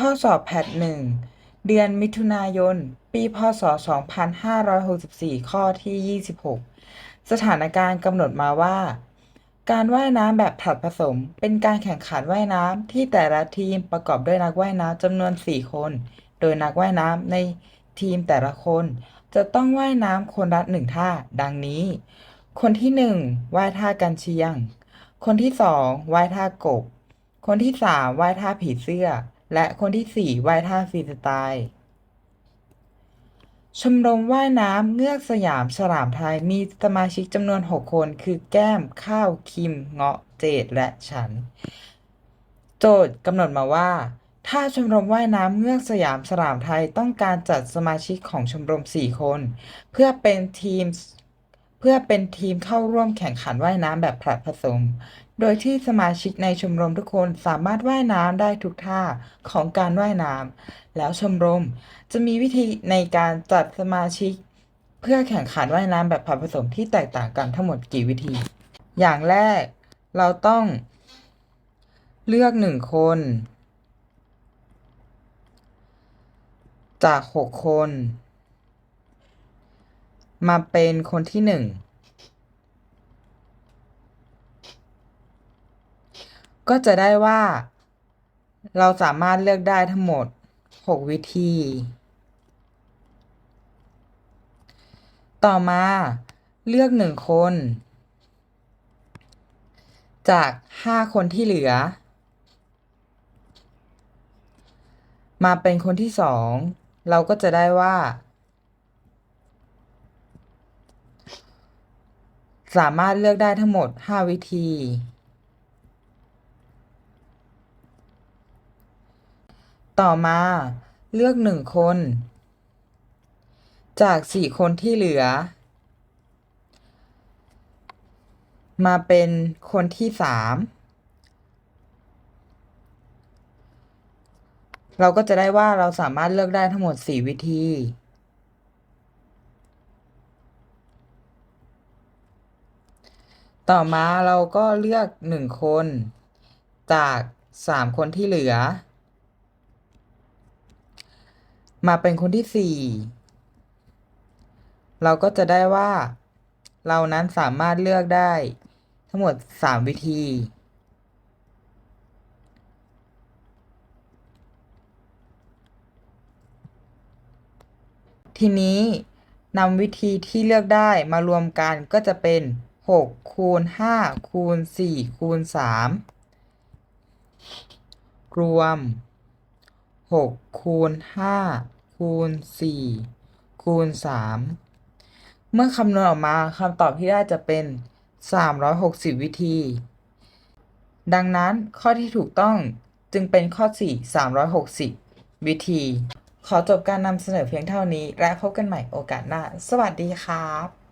ข้อสอบแพทหนึ่งเดือนมิถุนายน ปี พศ 2564 ข้อที่ 26 สถานการณ์กำหนดมาว่า การว่ายน้ำแบบผลัดผสม เป็นการแข่งขันว่ายน้ำที่แต่ละทีมประกอบด้วยนักว่ายน้ำจำนวน 4 คน โดยนักว่ายน้ำในทีมแต่ละคน จะต้องว่ายน้ำคนละหนึ่งท่า ดังนี้ คนที่หนึ่งว่ายท่ากันเชียง คนที่สองว่ายท่ากบ คนที่สามว่ายท่าผีเสื้อ และคนที่สี่ว่ายท่าฟรีสไตล์ชมรมว่ายน้ำเงือกสยามฉลามไทยมีสมาชิกจำนวน 6 คน คือแก้ม ข้าว คิม เงาะ เจด และฉัน โจทย์กำหนดมาว่า ถ้าชมรมว่ายน้ำเงือกสยามฉลามไทยต้องการจัดสมาชิกของชมรม 4 คน เพื่อเป็นทีม เพื่อเป็นทีมเข้าร่วมแข่งขันว่ายน้ำแบบผลัดผสม โดยที่สมาชิกในชมรมทุกคนสามารถว่ายน้ำได้ทุกท่าของการว่ายน้ำแล้วชมรมจะมีวิธีในการจัดสมาชิก เพื่อแข่งขันว่ายน้ำแบบผผสมที่แตกต่างกันทั้งหมดกี่วิธี อย่างแรกเราต้องเลือกหนึ่งคน จากหกคน มาเป็นคนที่หนึ่ง ก็จะได้ว่า เราสามารถเลือกได้ทั้งหมด 6 วิธี ต่อมาเลือกหนึ่งคน จาก 5 คนที่เหลือ มาเป็นคนที่สองเราก็จะได้ว่าสามารถเลือกได้ทั้งหมด 5 วิธี ต่อมาเลือกหนึ่งคน จากสี่คนที่เหลือ มาเป็นคนที่สามเราก็จะได้ว่าเราสามารถเลือกได้ทั้งหมดสี่วิธี ต่อมาเราก็เลือกหนึ่งคน จากสามคนที่เหลือ มาเป็นคนที่สี่เราก็จะได้ว่า เรานั้นสามารถเลือกได้ ทั้งหมดสามวิธี ทีนี้นำวิธีที่เลือกได้มารวมกันก็จะเป็น 6 คูณ 5 คูณ 4 คูณ 3 รวม 6 คูณ 5 คูณ4คูณ3เมื่อคำนวณออกมาคำตอบที่ได้จะเป็น360วิธี ดังนั้นข้อที่ถูกต้องจึงเป็นข้อ4 360วิธี ขอจบการนำเสนอเพียงเท่านี้ และพบกันใหม่โอกาสหน้า สวัสดีครับ